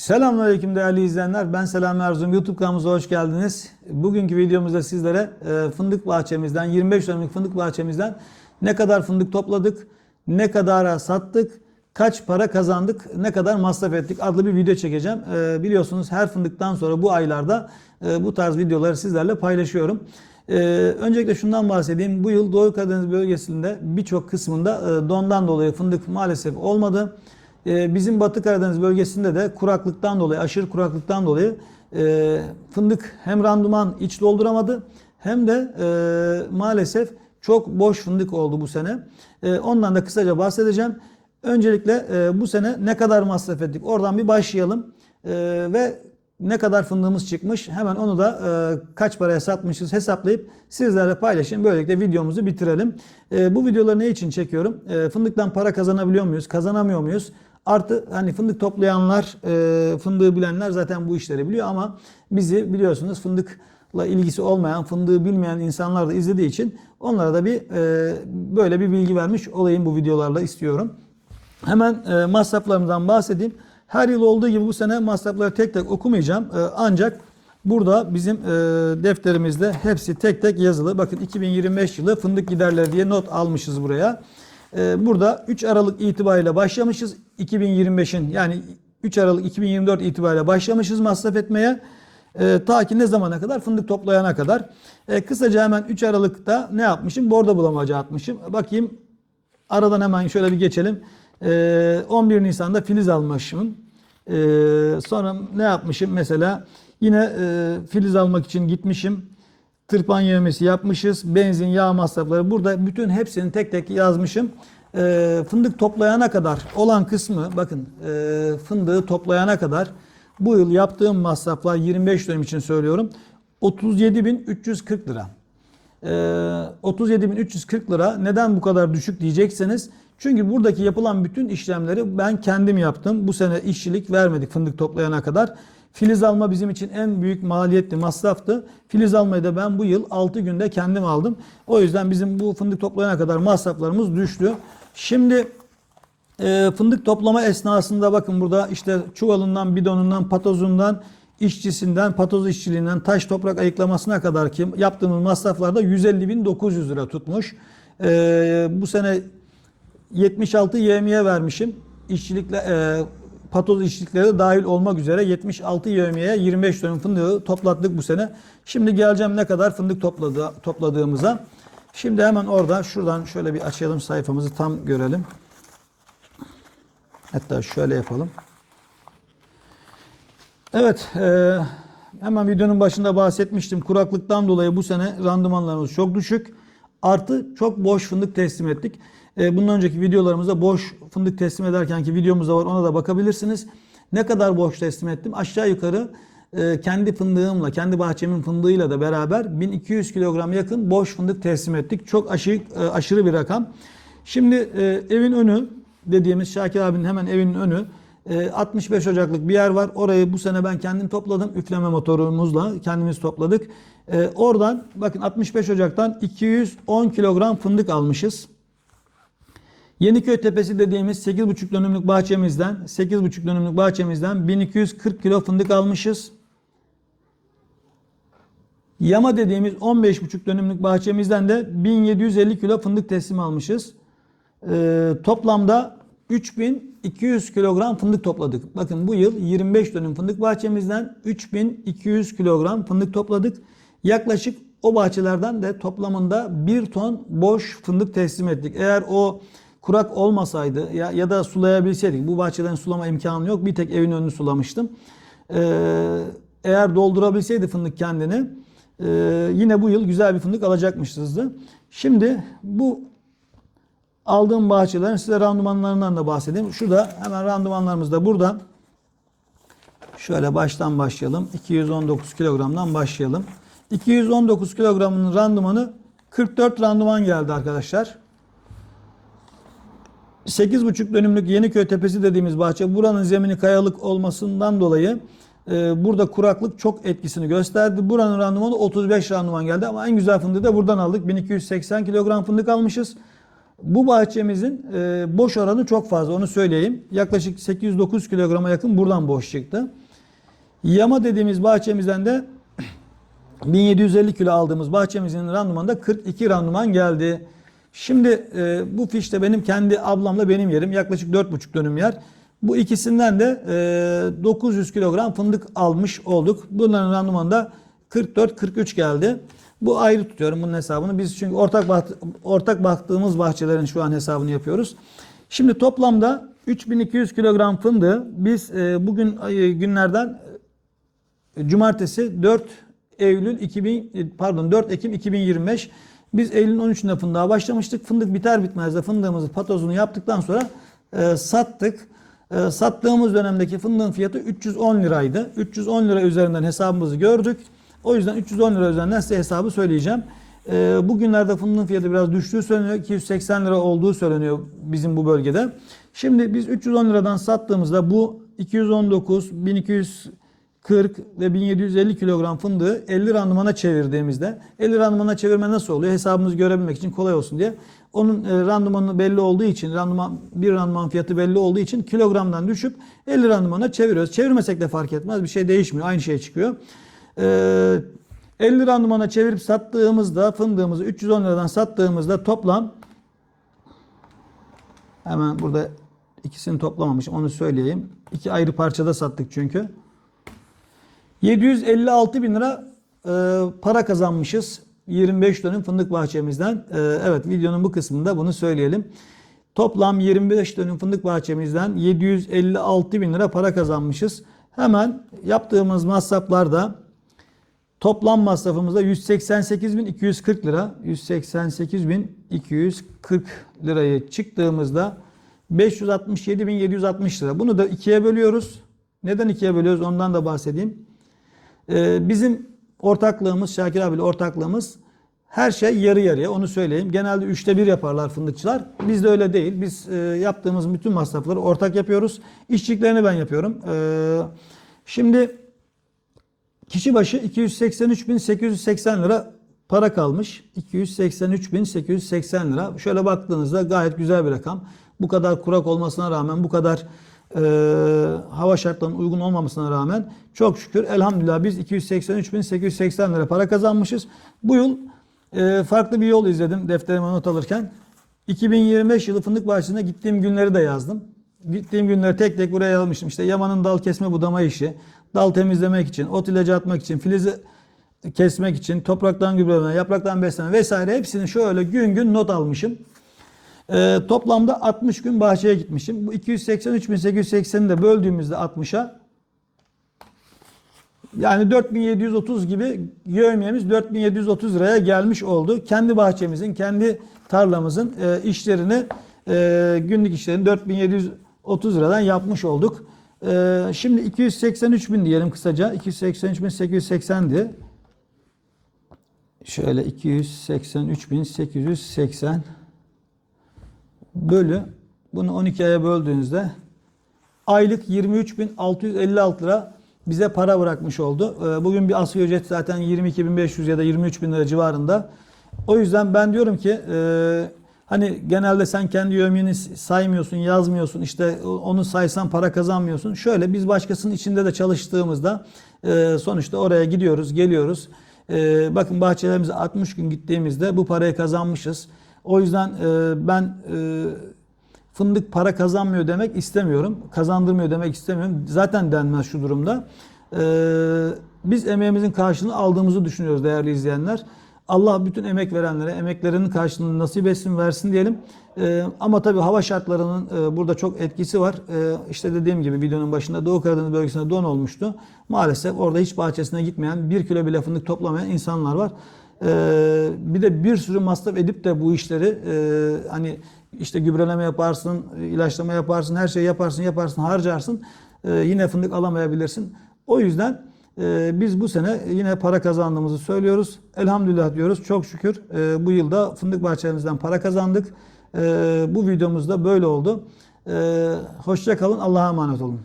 Selamünaleyküm değerli izleyenler. Ben Selami Erzum. YouTube kanalımıza hoş geldiniz. Bugünkü videomuzda sizlere e, fındık bahçemizden, 25 dönümlük fındık bahçemizden ne kadar fındık topladık, ne kadara sattık, kaç para kazandık, ne kadar masraf ettik adlı bir video çekeceğim. E, Biliyorsunuz her fındıktan sonra bu aylarda e, bu tarz videoları sizlerle paylaşıyorum. Öncelikle şundan bahsedeyim. Bu yıl Doğu Karadeniz bölgesinde birçok kısmında dondan dolayı fındık maalesef olmadı. Ee, bizim Batı Karadeniz bölgesinde de kuraklıktan dolayı, aşırı kuraklıktan dolayı e, fındık hem randıman iç dolduramadı hem de e, maalesef çok boş fındık oldu bu sene. E, ondan da kısaca bahsedeceğim. Öncelikle bu sene ne kadar masraf ettik? Oradan bir başlayalım. Ve ne kadar fındığımız çıkmış hemen onu da e, kaç paraya satmışız hesaplayıp sizlerle paylaşayım. Böylelikle videomuzu bitirelim. E, bu videoları ne için çekiyorum? E, fındıktan para kazanabiliyor muyuz? Kazanamıyor muyuz? Artı hani fındık toplayanlar, e, fındığı bilenler zaten bu işleri biliyor ama bizi biliyorsunuz fındıkla ilgisi olmayan, fındığı bilmeyen insanlar da izlediği için onlara da bir e, böyle bir bilgi vermiş olayım bu videolarla istiyorum. Hemen e, masraflarımızdan bahsedeyim. Her yıl olduğu gibi bu sene masrafları tek tek okumayacağım. E, ancak burada bizim e, defterimizde hepsi tek tek yazılı. Bakın 2025 yılı fındık giderleri diye not almışız buraya. E, burada 3 Aralık itibariyle başlamışız. 2025'in yani 3 Aralık 2024 itibariyle başlamışız masraf etmeye. E, ta ki ne zamana kadar? Fındık toplayana kadar. E, kısaca hemen 3 Aralık'ta ne yapmışım? Bordo bulamaca atmışım. Bakayım aradan hemen şöyle bir geçelim. Ee, 11 Nisan'da filiz almışım. Ee, sonra ne yapmışım? Mesela yine e, filiz almak için gitmişim. Tırpan yemesi yapmışız. Benzin, yağ masrafları. Burada bütün hepsini tek tek yazmışım. Ee, fındık toplayana kadar olan kısmı bakın e, fındığı toplayana kadar bu yıl yaptığım masraflar 25 dönem için söylüyorum. 37.340 lira. Ee, 37.340 lira neden bu kadar düşük diyecekseniz çünkü buradaki yapılan bütün işlemleri ben kendim yaptım. Bu sene işçilik vermedik fındık toplayana kadar. Filiz alma bizim için en büyük maliyetli masraftı. Filiz almayı da ben bu yıl 6 günde kendim aldım. O yüzden bizim bu fındık toplayana kadar masraflarımız düştü. Şimdi e, fındık toplama esnasında bakın burada işte çuvalından, bidonundan, patozundan, işçisinden, patoz işçiliğinden, taş toprak ayıklamasına kadar ki yaptığımız masraflarda 150.900 lira tutmuş. E, bu sene 76 yevmiye vermişim. İşçilikle e, patoz işçilikleri de dahil olmak üzere 76 yevmiyeye 25 dönüm fındığı toplattık bu sene. Şimdi geleceğim ne kadar fındık topladı, topladığımıza. Şimdi hemen orada şuradan şöyle bir açalım sayfamızı tam görelim. Hatta şöyle yapalım. Evet, e, hemen videonun başında bahsetmiştim. Kuraklıktan dolayı bu sene randımanlarımız çok düşük. Artı çok boş fındık teslim ettik. E, bundan önceki videolarımızda boş fındık teslim ederkenki videomuz da var. Ona da bakabilirsiniz. Ne kadar boş teslim ettim? Aşağı yukarı e, kendi fındığımla, kendi bahçemin fındığıyla da beraber 1200 kilogram yakın boş fındık teslim ettik. Çok aşırı, e, aşırı bir rakam. Şimdi evin önü dediğimiz Şakir abinin hemen evinin önü 65 Ocaklık bir yer var. Orayı bu sene ben kendim topladım. Üfleme motorumuzla kendimiz topladık. Oradan bakın 65 Ocak'tan 210 kilogram fındık almışız. Yeniköy Tepesi dediğimiz 8,5 dönümlük bahçemizden 8,5 dönümlük bahçemizden 1240 kilo fındık almışız. Yama dediğimiz 15,5 dönümlük bahçemizden de 1750 kilo fındık teslim almışız. Ee, toplamda 3200 kilogram fındık topladık. Bakın bu yıl 25 dönüm fındık bahçemizden 3200 kilogram fındık topladık. Yaklaşık o bahçelerden de toplamında 1 ton boş fındık teslim ettik. Eğer o kurak olmasaydı ya, ya da sulayabilseydik bu bahçelerin sulama imkanı yok. Bir tek evin önünü sulamıştım. Ee, eğer doldurabilseydi fındık kendini e, yine bu yıl güzel bir fındık alacakmışızdı. Şimdi bu aldığım bahçelerin size randımanlarından da bahsedeyim. Şurada hemen randımanlarımız da burada. Şöyle baştan başlayalım. 219 kilogramdan başlayalım. 219 kilogramın randımanı 44 randıman geldi arkadaşlar. 8,5 dönümlük Yeniköy Tepesi dediğimiz bahçe buranın zemini kayalık olmasından dolayı e, burada kuraklık çok etkisini gösterdi. Buranın randımanı 35 randıman geldi ama en güzel fındığı da buradan aldık. 1280 kilogram fındık almışız. Bu bahçemizin e, boş oranı çok fazla onu söyleyeyim. Yaklaşık 809 kilograma yakın buradan boş çıktı. Yama dediğimiz bahçemizden de 1750 kilo aldığımız bahçemizin randımanında 42 randıman geldi. Şimdi e, bu fişte benim kendi ablamla benim yerim yaklaşık 4,5 dönüm yer. Bu ikisinden de e, 900 kilogram fındık almış olduk. Bunların randımanı da 44-43 geldi. Bu ayrı tutuyorum bunun hesabını. Biz çünkü ortak ortak baktığımız bahçelerin şu an hesabını yapıyoruz. Şimdi toplamda 3200 kilogram fındığı biz e, bugün e, günlerden Cumartesi 4 Eylül 2000 pardon 4 Ekim 2025 biz Eylül'ün 13'ünde fındığa başlamıştık. Fındık biter bitmez de fındığımızı patozunu yaptıktan sonra e, sattık. E, sattığımız dönemdeki fındığın fiyatı 310 liraydı. 310 lira üzerinden hesabımızı gördük. O yüzden 310 lira üzerinden size hesabı söyleyeceğim. E, bugünlerde fındığın fiyatı biraz düştüğü söyleniyor. 280 lira olduğu söyleniyor bizim bu bölgede. Şimdi biz 310 liradan sattığımızda bu 219, 1200 40 ve 1750 kilogram fındığı 50 randımana çevirdiğimizde 50 randımana çevirme nasıl oluyor? Hesabımızı görebilmek için kolay olsun diye. Onun e, randımanı belli olduğu için, randıman, bir randıman fiyatı belli olduğu için kilogramdan düşüp 50 randımana çeviriyoruz. Çevirmesek de fark etmez. Bir şey değişmiyor. Aynı şey çıkıyor. E, 50 randımana çevirip sattığımızda fındığımızı 310 liradan sattığımızda toplam hemen burada ikisini toplamamışım onu söyleyeyim. İki ayrı parçada sattık çünkü. 756 bin lira e, para kazanmışız 25 dönüm fındık bahçemizden. E, evet videonun bu kısmında bunu söyleyelim. Toplam 25 dönüm fındık bahçemizden 756 bin lira para kazanmışız. Hemen yaptığımız masraflarda toplam masrafımızda 188.240 lira. 188.240 lirayı çıktığımızda 567.760 lira. Bunu da ikiye bölüyoruz. Neden ikiye bölüyoruz ondan da bahsedeyim. Ee, bizim ortaklığımız, Şakir abiyle ortaklığımız her şey yarı yarıya onu söyleyeyim. Genelde üçte bir yaparlar fındıkçılar. Biz de öyle değil. Biz e, yaptığımız bütün masrafları ortak yapıyoruz. İşçiliklerini ben yapıyorum. Ee, şimdi kişi başı 283.880 lira para kalmış. 283.880 lira. Şöyle baktığınızda gayet güzel bir rakam. Bu kadar kurak olmasına rağmen bu kadar e, hava şartlarının uygun olmamasına rağmen çok şükür elhamdülillah biz 283.880 lira para kazanmışız. Bu yıl e, farklı bir yol izledim defterime not alırken. 2025 yılı fındık bahçesine gittiğim günleri de yazdım. Gittiğim günleri tek tek buraya yazmıştım. İşte Yaman'ın dal kesme budama işi, dal temizlemek için, ot ilacı atmak için, filizi kesmek için, topraktan gübreleme, yapraktan besleme vesaire hepsini şöyle gün gün not almışım. Ee, toplamda 60 gün bahçeye gitmişim. Bu 283.880'i de böldüğümüzde 60'a yani 4730 gibi yevmiyemiz 4730 liraya gelmiş oldu. Kendi bahçemizin, kendi tarlamızın e, işlerini, e, günlük işlerini 4730 liradan yapmış olduk. E, şimdi 283 bin diyelim kısaca. 283 bin 880'di. Şöyle 283 bin 880 bölü bunu 12 aya böldüğünüzde aylık 23.656 lira bize para bırakmış oldu. Ee, Bugün bir asgari ücret zaten 22.500 ya da 23.000 lira civarında. O yüzden ben diyorum ki e, hani genelde sen kendi yövmiyeni saymıyorsun, yazmıyorsun. işte onu saysan para kazanmıyorsun. Şöyle biz başkasının içinde de çalıştığımızda e, sonuçta oraya gidiyoruz, geliyoruz. E, bakın bahçelerimize 60 gün gittiğimizde bu parayı kazanmışız. O yüzden e, ben e, fındık para kazanmıyor demek istemiyorum. Kazandırmıyor demek istemiyorum. Zaten denmez şu durumda. E, biz emeğimizin karşılığını aldığımızı düşünüyoruz değerli izleyenler. Allah bütün emek verenlere emeklerinin karşılığını nasip etsin versin diyelim. E, ama tabii hava şartlarının e, burada çok etkisi var. E, işte dediğim gibi videonun başında Doğu Karadeniz bölgesinde don olmuştu. Maalesef orada hiç bahçesine gitmeyen, bir kilo bile fındık toplamayan insanlar var. Ee, bir de bir sürü masraf edip de bu işleri e, hani işte gübreleme yaparsın, ilaçlama yaparsın, her şeyi yaparsın, yaparsın, harcarsın. Ee, yine fındık alamayabilirsin. O yüzden e, biz bu sene yine para kazandığımızı söylüyoruz. Elhamdülillah diyoruz. Çok şükür e, bu yılda fındık bahçemizden para kazandık. E, bu videomuzda böyle oldu. E, hoşça kalın. Allah'a emanet olun.